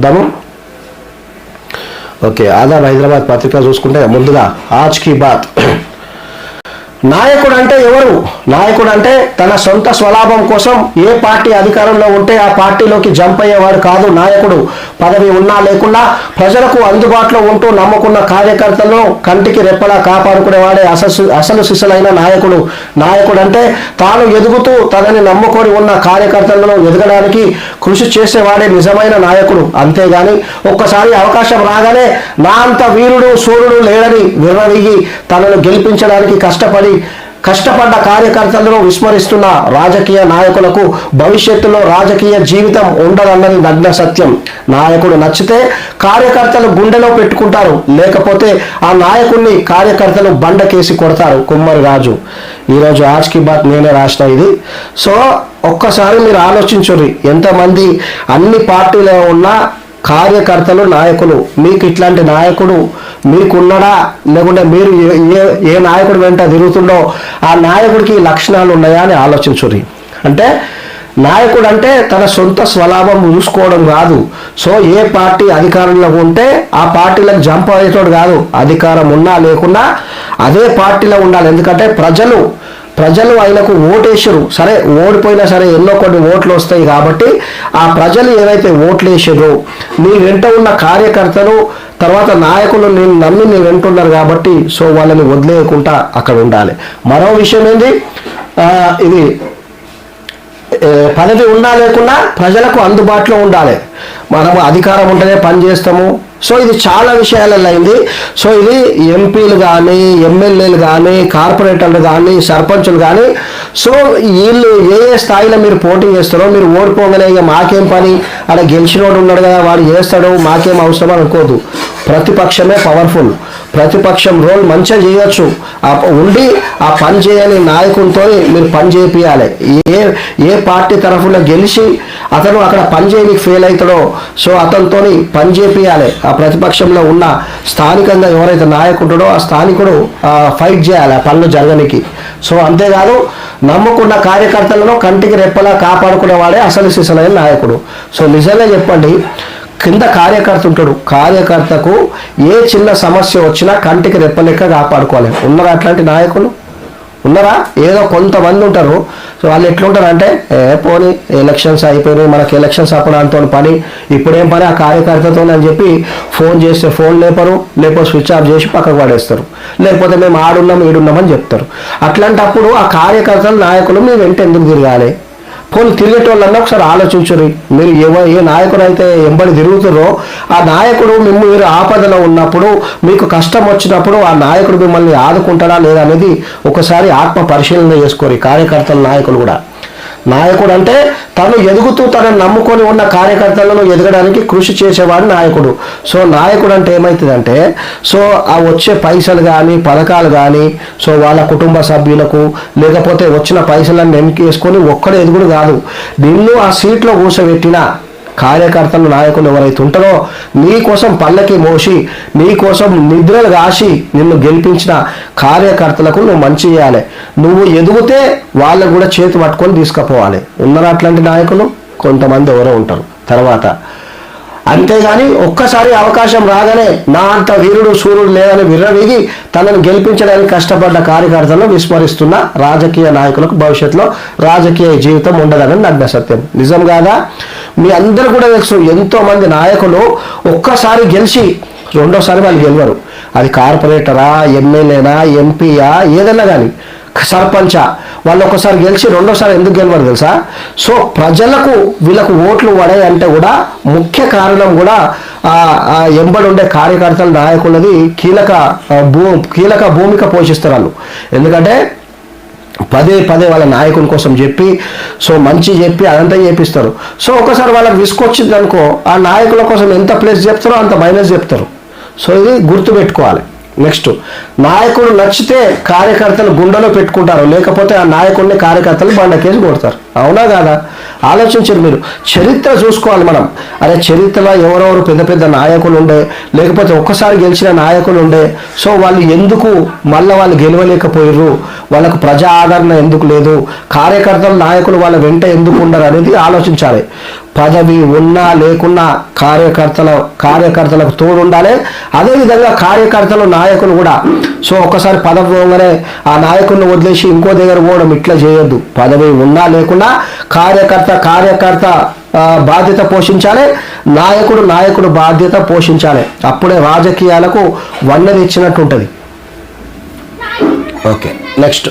దము okay Aadhaar Hyderabad పత్రిక చూసుకుంటే ముందుగా ఆజ్ కీ బాత్. నాయకుడు అంటే ఎవరు? నాయకుడు అంటే తన సొంత స్వలాభం కోసం ఏ పార్టీ అధికారంలో ఉంటే ఆ పార్టీలోకి జంప్ అయ్యేవాడు కాదు నాయకుడు. పదవి ఉన్నా లేకున్నా ప్రజలకు అందుబాటులో ఉంటూ నమ్ముకున్న కార్యకర్తలను కంటికి రెప్పలా కాపాడుకునేవాడే అసలు అసలు సిసలైన నాయకుడు. నాయకుడు అంటే తాను ఎదుగుతూ తనని నమ్ముకొని ఉన్న కార్యకర్తలను ఎదగడానికి కృషి చేసేవాడే నిజమైన నాయకుడు. అంతేగాని ఒక్కసారి అవకాశం రాగానే నా అంత వీరుడు సూర్యుడు లేడని విర్రవీగి తనను గెలిపించడానికి కష్టపడి కష్టపడ్డ కార్యకర్తలను విస్మరిస్తున్న రాజకీయ నాయకులకు భవిష్యత్తులో రాజకీయ జీవితం ఉండదన్నది నగ్న సత్యం. నాయకుడు నచ్చితే కార్యకర్తలు గుండెలో పెట్టుకుంటారు. లేకపోతే ఆ నాయకుడిని కార్యకర్తలు బండకేసి కొడతారు. కుమ్మరి రాజు. ఈరోజు ఆజ్కి బాత్ నేనే రాసిన ఇది. సో ఒక్కసారి మీరు ఆలోచించుర్రి. ఎంతమంది అన్ని పార్టీలో ఉన్న కార్యకర్తలు నాయకులు మీకు ఇట్లాంటి నాయకుడు మీకున్నడా? లేకుంటే మీరు ఏ- ఏ ఏ నాయకుడు వెంట తిరుగుతుండో ఆ నాయకుడికి ఈ లక్షణాలు ఉన్నాయా అని ఆలోచించుర్రి. అంటే నాయకుడు అంటే తన సొంత స్వలాభం చూసుకోవడం కాదు. సో ఏ పార్టీ అధికారంలో ఉంటే ఆ పార్టీలకు జంప్ అయ్యేటోడు కాదు. అధికారం ఉన్నా లేకున్నా అదే పార్టీలో ఉండాలి. ఎందుకంటే ప్రజలు ప్రజలు ఆయనకు ఓటేసారు సరే ఓడిపోయినా సరే ఎన్నో కొన్ని ఓట్లు వస్తాయి కాబట్టి ఆ ప్రజలు ఏవైతే ఓట్లు వేసారో నీ వెంట ఉన్న కార్యకర్తలు తర్వాత నాయకులు నేను నమ్మి నీ వెంట ఉన్నారు కాబట్టి సో వాళ్ళని వదిలేయకుండా అక్కడ ఉండాలి. మరో విషయం ఏంటి ఇది పదవి ఉన్నా లేకున్నా ప్రజలకు అందుబాటులో ఉండాలి. మనము అధికారం ఉంటేనే పని చేస్తాము. సో ఇది చాలా విషయాలలో అయింది సో ఇది ఎంపీలు కానీ ఎమ్మెల్యేలు కానీ కార్పొరేటర్లు కానీ సర్పంచులు కానీ సో వీళ్ళు ఏ ఏ స్థాయిలో మీరు పోటీ చేస్తారో మీరు ఓడిపోగానే ఇక మాకేం పని? అలా గెలిచినోడు ఉన్నాడు కదా వాడు చేస్తాడు మాకేం అవసరం అనుకోదు. ప్రతిపక్షమే పవర్ఫుల్. ప్రతిపక్షం రోల్ మంచిగా చేయొచ్చు. ఆ ఉండి ఆ పని చేయని నాయకునితో మీరు పని చేపియాలి. ఏ ఏ పార్టీ తరఫున గెలిచి అతను అక్కడ పని చేయడానికి ఫెయిల్ అవుతాడో సో అతనితో పని చేపియాలి. ఆ ప్రతిపక్షంలో ఉన్న స్థానికంగా ఎవరైతే నాయకుడో ఆ స్థానికుడు ఫైట్ చేయాలి ఆ పనులు జరగనికి. సో అంతేకాదు నమ్ముకున్న కార్యకర్తలను కంటికి రెప్పలా కాపాడుకునేవాడే అసలు సిసలైన నాయకుడు. సో నిజంగా చెప్పండి కింద కార్యకర్త ఉంటాడు. కార్యకర్తకు ఏ చిన్న సమస్య వచ్చినా కంటికి రెప్పలెక్క కాపాడుకోవాలి. ఉన్నారా అట్లాంటి నాయకులు? ఉన్నారా? ఏదో కొంతమంది ఉంటారు. సో వాళ్ళు ఎట్లుంటారు అంటే ఏ పోనీ ఎలక్షన్స్ అయిపోయినాయి మనకి ఎలక్షన్స్ అప్పుడు అంతో పని ఇప్పుడేం పని? ఆ కార్యకర్తతో అని చెప్పి ఫోన్ చేస్తే ఫోన్ లేపరు లేకపోతే స్విచ్ ఆఫ్ చేసి పక్కకు పడేస్తారు. లేకపోతే మేము ఆడున్నాం ఈడున్నామని చెప్తారు. అట్లాంటప్పుడు ఆ కార్యకర్తలు నాయకులు మీ వెంట ఎందుకు తిరగాలి? పోనీ తిరిగేటోళ్ళన్నా ఒకసారి ఆలోచించురి మీరు ఎవ ఏ నాయకుడు అయితే ఎంబడి తిరుగుతారో ఆ నాయకుడు మిమ్మల్ని మీరు ఆపదలో ఉన్నప్పుడు మీకు కష్టం వచ్చినప్పుడు ఆ నాయకుడు మిమ్మల్ని ఆదుకుంటాడా లేదా అనేది ఒకసారి ఆత్మ పరిశీలన చేసుకోరు కార్యకర్తల నాయకులు కూడా. నాయకుడు అంటే తను ఎదుగుతూ తనను నమ్ముకొని ఉన్న కార్యకర్తలను ఎదగడానికి కృషి చేసేవాడు నాయకుడు. సో నాయకుడు అంటే ఏమవుతుందంటే సో ఆ వచ్చే పైసలు కానీ పథకాలు కానీ సో వాళ్ళ కుటుంబ సభ్యులకు లేకపోతే వచ్చిన పైసలను వెనకేసుకొని ఒక్కడే ఎదుగుడు కాదు. నిన్ను ఆ సీట్లో కూర్చోబెట్టిన కార్యకర్తలు నాయకులు ఎవరైతే ఉంటారో నీ కోసం పల్లకి మోసి నీ కోసం నిద్రలు కాసి నిన్ను గెలిపించిన కార్యకర్తలకు నువ్వు మంచి చేయాలి. నువ్వు ఎదుగుతే వాళ్ళకు కూడా చేతి పట్టుకొని తీసుకుపోవాలి. ఉన్నారా అట్లాంటి నాయకులు కొంతమంది ఎవరో ఉంటారు. తర్వాత అంతేగాని ఒక్కసారి అవకాశం రాగానే నా అంత వీరుడు సూర్యుడు లేదని విర్రవీగి తనను గెలిపించడానికి కష్టపడ్డ కార్యకర్తలను విస్మరిస్తున్న రాజకీయ నాయకులకు భవిష్యత్తులో రాజకీయ జీవితం ఉండదని నగ్న సత్యం. నిజం కాదా? మీ అందరూ కూడా తెలుసు ఎంతో మంది నాయకులు ఒక్కసారి గెలిచి రెండోసారి వాళ్ళు గెలవరు. అది కార్పొరేటరా ఎమ్మెల్యేనా ఎంపీయా ఏదైనా కానీ సర్పంచా వాళ్ళు ఒకసారి గెలిచి రెండోసారి ఎందుకు గెలవరు తెలుసా? సో ప్రజలకు వీళ్ళకు ఓట్లు పడాయి అంటే కూడా ముఖ్య కారణం కూడా ఆ ఎంబడి ఉండే కార్యకర్తల నాయకులది కీలక భూ కీలక భూమిక పోషిస్తారు వాళ్ళు. ఎందుకంటే పదే పదే వాళ్ళ నాయకుని కోసం చెప్పి సో మంచి చెప్పి అదంతా చేపిస్తారు. సో ఒకసారి వాళ్ళకి విసుకొచ్చింది అనుకో ఆ నాయకుల కోసం ఎంత ప్లేస్ చెప్తారో అంత మైనస్ చెప్తారు. సో ఇది గుర్తుపెట్టుకోవాలి. నెక్స్ట్ నాయకుడు నచ్చితే కార్యకర్తలు గుండెలో పెట్టుకుంటారు. లేకపోతే ఆ నాయకుడిని కార్యకర్తలు బండకేసి కొడతారు. అవునా కాదా? ఆలోచించారు మీరు. చరిత్ర చూసుకోవాలి మనం. అరే చరిత్రలో ఎవరెవరు పెద్ద పెద్ద నాయకులు ఉండే లేకపోతే ఒక్కసారి గెలిచిన నాయకులు ఉండే సో వాళ్ళు ఎందుకు మళ్ళీ వాళ్ళు గెలవలేకపోయారు వాళ్ళకు ప్రజా ఆదరణ ఎందుకు లేదు? కార్యకర్తలు నాయకులు వాళ్ళ వెంట ఎందుకు ఉండరు అనేది ఆలోచించాలి. పదవి ఉన్నా లేకున్నా కార్యకర్తల కార్యకర్తలకు తోడు ఉండాలి అదేవిధంగా కార్యకర్తలు నాయకులు కూడా. సో ఒకసారి పదవి పోగానే ఆ నాయకుడిని వదిలేసి ఇంకో దగ్గర పోవడం ఇట్లా చేయొద్దు. పదవి ఉన్నా లేకున్నా కార్యకర్త కార్యకర్త బాధ్యత పోషించాలి. నాయకుడు నాయకుడు బాధ్యత పోషించాలి. అప్పుడే రాజకీయాలకు వన్నది ఇచ్చినట్టు ఉంటుంది. Okay next.